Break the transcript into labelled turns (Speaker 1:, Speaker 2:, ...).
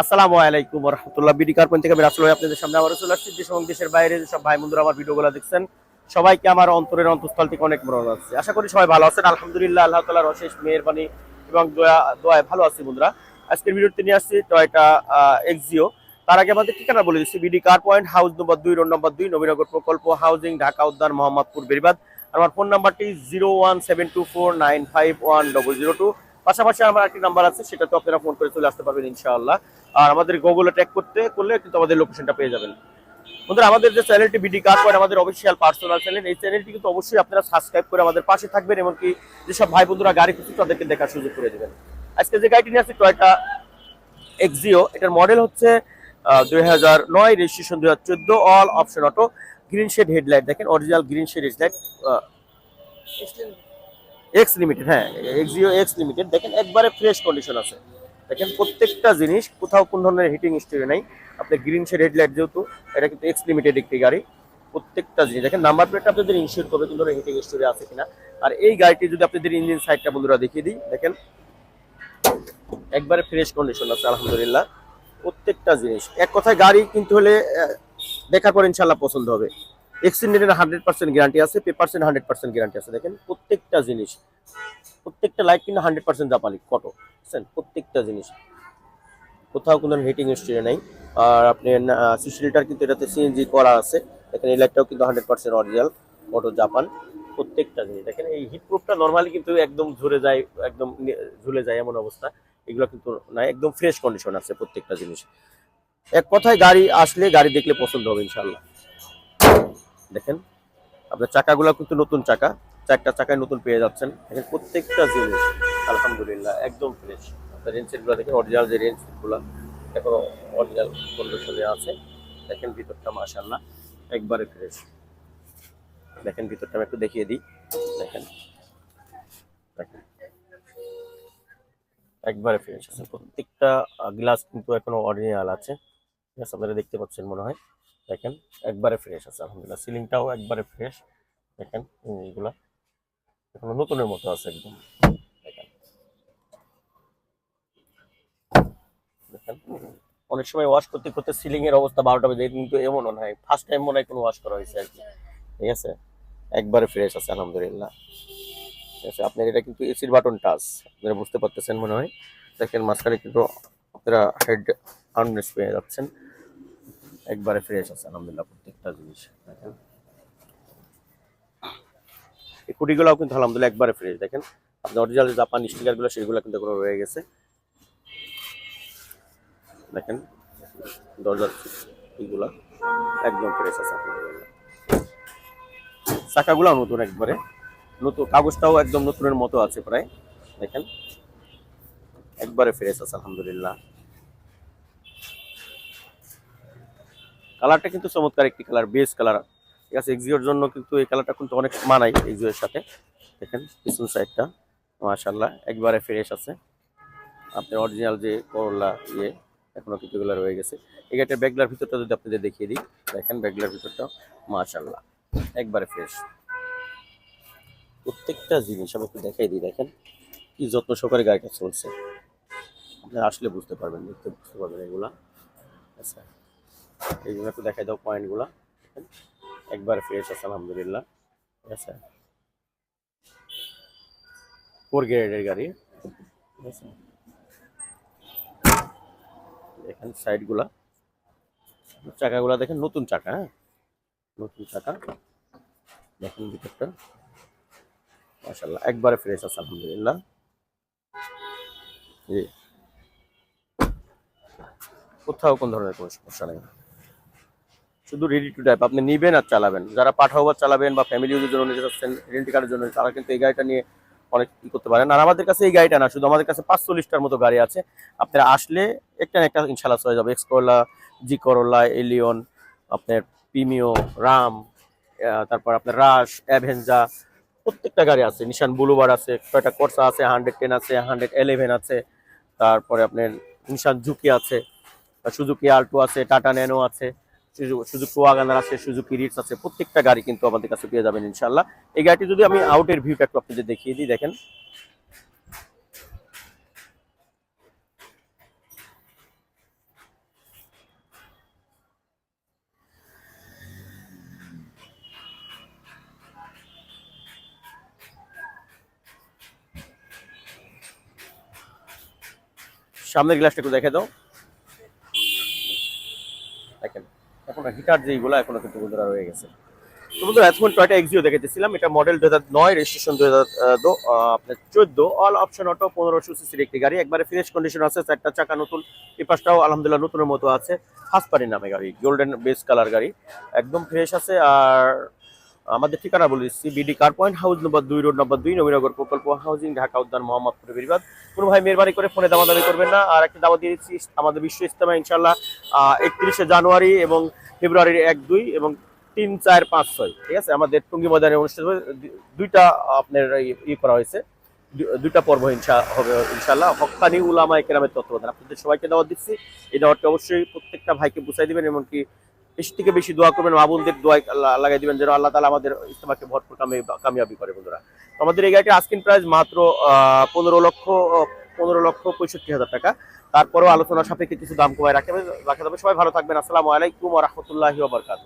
Speaker 1: আসসালামু আলাইকুম রহমতুল্লাহ বিডি কার্পন থেকে আমি রাসুল আপনাদের সামনে আবার চলে আসছি। যে সমস্ত দেশের বাইরে যেসব ভাই বন্ধুরা আমার ভিডিওগুলো দেখছেন, সবাইকে আমার অন্তরের অন্তঃস্থল থেকে অনেক মরণ আছে। আশা করি সবাই ভালো আছেন। আলহামদুলিল্লাহ, আল্লাহ তালার অশেষ মেহরবানি এবং দয়া, দোয়ায় ভালো আছি বন্ধুরা। আজকের ভিডিওতে নিয়ে আসছি টয়টা এক্সিও তার আগে আমাদের ঠিকানা বলে দিচ্ছি। BD car point house number দুই রোড নম্বর দুই, নবীনগর প্রকল্প হাউজিং ঢাকা উদ্যান, মোহাম্মদপুর বেরিবাদ আমার ফোন নাম্বারটি zero one seven two four nine five one double zero two পাশাপাশি আমার একটি নাম্বার আছে সেটা তো আপনারা ফোন করে চলে আসতে পারবেন ইনশাআল্লাহ। আর আমাদের গুগলে ট্র্যাক করতে, করলে কিন্তু আমাদের লোকেশনটা পেয়ে যাবেন। বন্ধুরা, আমাদের যে চ্যানেলটি বিডি কার পয়েন্ট আমাদের অফিসিয়াল পার্সোনাল চ্যানেল এই চ্যানেলটি কিন্তু অবশ্যই আপনারা সাবস্ক্রাইব করে আমাদের পাশে থাকবেন, এমনকি যেসব ভাই বন্ধুরা গাড়ি খুঁজছে, তাদেরকে দেখার সুযোগ করে দেবেন। আজকে যে গাড়িটি নিয়ে আসছে টয়টা এক্সিও এটার মডেল হচ্ছে দুই হাজার নয় রেজিস্ট্রেশন দুই হাজার চোদ্দ all option auto green shade headlight দেখেন original green shade headlight X limited হ্যাঁ এক্সিও এক্স লিমিটেড দেখেন একবারে ফ্রেশ কন্ডিশন আছে। দেখেন প্রত্যেকটা জিনিস, কোথাও কোন ধরনের হিটিং স্টোরি নেই। আপনার গ্রিন শেড হেডলাইট যেহেতু, এটা কিন্তু এক্স লিমিটেড একটি গাড়ি। প্রত্যেকটা জিনিস, দেখেন নাম্বার প্লেটটা আপনাদের ইনশিওর করবে কোন ধরনের হিটিং স্টোরি আছে কিনা। আর এই গাড়িটি যদি আপনাদের ইঞ্জিন সাইডটা বন্ধুরা দেখিয়ে দিই, দেখেন একবারে ফ্রেশ কন্ডিশন আছে, আলহামদুলিল্লাহ। প্রত্যেকটা জিনিস, এক কথায় গাড়ি কিনতে হলে দেখা করে ইনশাল্লাহ পছন্দ হবে। এক্সিডেন্টের হান্ড্রেড পার্সেন্ট গ্যারান্টি আছে পেপারসেন্ট হান্ড্রেড পার্সেন্ট গ্যারান্টি আছে। দেখেন, প্রত্যেকটা জিনিস, প্রত্যেকটা লাইট কিন্তু হান্ড্রেড পার্সেন্ট জাপানি কটো বুঝছেন? প্রত্যেকটা জিনিস। কোথাও কোনো হিটিং স্টোরি নেই। আর আপনি সিসি লিটার কিন্তু এটাতে সিএনজি করা আছে। দেখেন, এই লাইটটাও কিন্তু hundred percent original auto Japan প্রত্যেকটা জিনিস। দেখেন, এই হিট প্রুফটা নর্মালি কিন্তু একদম ঝরে যায়, একদম ঝুলে যায় এমন অবস্থা। এগুলো কিন্তু না একদম ফ্রেশ কন্ডিশন আছে প্রত্যেকটা জিনিস। এক কথায় গাড়ি আসলে গাড়ি দেখলে পছন্দ হবে ইনশাল্লাহ দেখেন। আপনার চাকাগুলো কিন্তু নতুন চাকা, চারটা চাকায় নতুন পেয়ে যাচ্ছেন। দেখেন প্রত্যেকটা জিনিস, আলহামদুলিল্লাহ, একদম ফ্রেশ আপনার রেঞ্জ সেটগুলো দেখেন অরিজিনাল যে রেঞ্জ সেটগুলো এখনও অরিজিনাল কন্ডিশনে আছে। দেখেন ভিতরটা মাশাল্লাহ একবারে ফ্রেশ দেখেন ভিতরটা আমি একটু দেখিয়ে দিই। দেখেন দেখেন। একবারে ফ্রেশ আছে। প্রত্যেকটা গ্লাস কিন্তু এখনও অরিজিনাল আছে ঠিক আছে। আপনারা দেখতে পাচ্ছেন মনে হয়। দেখেন, একবারে ফ্রেশ আছে, আলহামদুলিল্লাহ। সিলিংটাও একবারে ফ্রেশ দেখেন এইগুলা এখনও নতুনের মতো আছে একদম। দেখেন। দেখেন, অনেক সময় ওয়াশ করতে করতে সিলিং এর অবস্থা বারোটা বেজে কিন্তু এমনও নয় ফার্স্ট টাইম মনে হয় কোনো ওয়াশ করা হয়েছে আর কি। ঠিক আছে? একবারে ফ্রেশ আছে, আলহামদুলিল্লাহ। ঠিক আছে, আপনার এটা কিন্তু এসির বাটন টাচ আপনারা বুঝতে পারতেছেন মনে হয়। দেখেন, মাঝখানে কিন্তু আপনারা হেড আর্মরেস পেয়ে যাচ্ছেন। একবারে ফ্রেশ আছে, আলহামদুলিল্লাহ, প্রত্যেকটা জিনিস, দেখেন। এই কুটিগুলোও কিন্তু আলহামদুলিল্লাহ একবারে ফ্রেশ দেখেন। আপনার অরিজিনাল জাপান স্টিকারগুলো সেগুলো কিন্তু এখনও রয়ে গেছে। দেখেন, দরজার এইগুলা একদম ফ্রেশ আছে চাকাগুলো নতুন একবারে। নতুন, কাগজটাও একদম নতুনের মতো আছে প্রায়, দেখেন। একবারে ফ্রেশ আছে, আলহামদুলিল্লাহ। কালারটা কিন্তু চমৎকার একটি কালার বেস কালার। ঠিক আছে এক্সিওর জন্য কিন্তু এই কালারটা কিন্তু অনেক মানাই এক্সিওর সাথে। দেখেন, পিছন সাইডটা মাশাল্লাহ একবারে ফ্রেশ আছে। আপনার অরিজিনাল যে করলা ইয়ে এখনও কিন্তু এগুলো রয়ে গেছে। এই গাড়িটার ব্যাগলার ভিতরটা যদি আপনাদের দেখিয়ে দিই, দেখেন ব্যাগলার ভিতরটা মাশাল্লাহ একবারে ফ্রেশ প্রত্যেকটা জিনিস আমি একটু দেখাই দিই, দেখেন, কি যত্ন সহকারে গাড়িটা চলছে। আপনারা আসলে বুঝতে পারবেন, দেখতে বুঝতে পারবেন এগুলা। আচ্ছা। এইগুলো একটু দেখাই দাও পয়েন্টগুলো একবার ফ্রেশ আছে, আলহামদুলিল্লাহ। ঠিক আছে? ফোর গ্রেডের গাড়ি। ঠিক আছে? দেখেন সাইডগুলা চাকাগুলা দেখেন নতুন চাকা হ্যাঁ? নতুন চাকা। দেখেন ভিতরটা। মাশাল্লাহ একবারে ফ্রেশ আছে, আলহামদুলিল্লাহ। জি। কোথাও কোন ধরনের কোনো সমস্যা নেই। শুধু রেডি টু ড্রাইভ আপনি নেবেন আর চালাবেন। যারা পাঠাও বা চালাবেন বা ফ্যামিলি ইউজের জন্য নিতে চাচ্ছেন রেন্ট কারের জন্য, তারা কিন্তু এই গাড়িটা নিয়ে অনেক কি করতে পারেন। আর আমাদের কাছে এই গাড়িটা না, শুধু আমাদের কাছে পাঁচচল্লিশটার মতো গাড়ি আছে। আপনারা আসলে একটা একটা ইনশাল্লাহ চলে যাবে। X Corolla G Corolla Allion আপনার পিমিও রাম তারপর আপনার রাশ অ্যাভেঞ্জা প্রত্যেকটা গাড়ি আছে। নিশান বুলুবার আছে টয়টা কোর্সা আছে হান্ড্রেড টেন আছে হান্ড্রেড এলেভেন আছে, তারপরে আপনার নিশান জুকি আছে সুজুকি আল্টো আছে টাটা ন্যানো আছে। সুযোগ ওয়াগানার আছে সুজুকি রিটস আছে, প্রত্যেকটা গাড়ি কিন্তু আমাদের কাছে পেয়ে যাবেন ইনশাল্লাহ এই গাড়িটি যদি আমি আউটের ভিউটা একটু আপনাদের দেখিয়ে দিই, দেখেন। সামনের গ্লাসটা একটু দেখে দাও। এখন হিটার যেইগুলো এখনও কিন্তু বন্ধুরা রয়ে গেছে। তো বন্ধুরা এতক্ষণ টয়টা এক্সিও দেখেছিলাম এটা মডেল দু হাজার নয় রেজিস্ট্রেশন দু হাজার আপনার চোদ্দ। অল অপশন অটো পনেরোশো সিসির একটি গাড়ি। একবারে ফ্রেশ কন্ডিশন আছে, চারটা চাকা নতুন। এই আলহামদুলিল্লাহ নতুনের মতো আছে। ফার্স্ট নামে গাড়ি গোল্ডেন বেস কালার গাড়ি। একদম ফ্রেশ আছে আর আমাদের ঠিকানা বলে দিচ্ছি BD car point house number দুই রোড নম্বর দুই, নবীনগর প্রকল্প হাউজিং ঢাকা উদ্যান, মোহাম্মদপুর বেরিবাদ কোনো ভাই মেহরবানি করে ফোনে দামা দাবি করবেন না। আর একটা দাবা দিয়ে দিচ্ছি, আমাদের বিশ্ব ইস্তেমা ইনশাল্লাহ একত্রিশে জানুয়ারি এবং ফেব্রুয়ারির এক, দুই এবং তিন, চার, পাঁচ, ছয়। ঠিক আছে? আমাদের টুঙ্গি ময়দানে অনুষ্ঠান হবে। দুইটা আপনার ই- ই করা হয়েছে। দুইটা পর্ব ইনশা, হবে ইনশাল্লাহ হকানি উলামা কেরামের তত্ত্বাবধান আপনাদের সবাইকে দাওয়াত দিচ্ছি। এই দাওয়াতটা অবশ্যই প্রত্যেকটা ভাইকে বুঝাই দিবেন, এমনকি বেশি থেকে বেশি দোয়া করবেন, মাবুলদের দোয়া লাগাই দিবেন যেন আল্লাহ তালা আমাদের ইস্তেমাকে ভরপুর কামি- কামিয়াবি করে বন্ধুরা। আমাদের এই গাড়িটির আস্কিন প্রাইস মাত্র পনেরো লক্ষ পনেরো লক্ষ পঁয়ষট্টি হাজার টাকা। তারপরেও আলোচনা সাপেক্ষে কিছু দাম কমায় রাখে। রাখা যাবে সবাই ভালো থাকবেন। আসসালামু আলাইকুম রহমতুল্লাহ ওবরকাত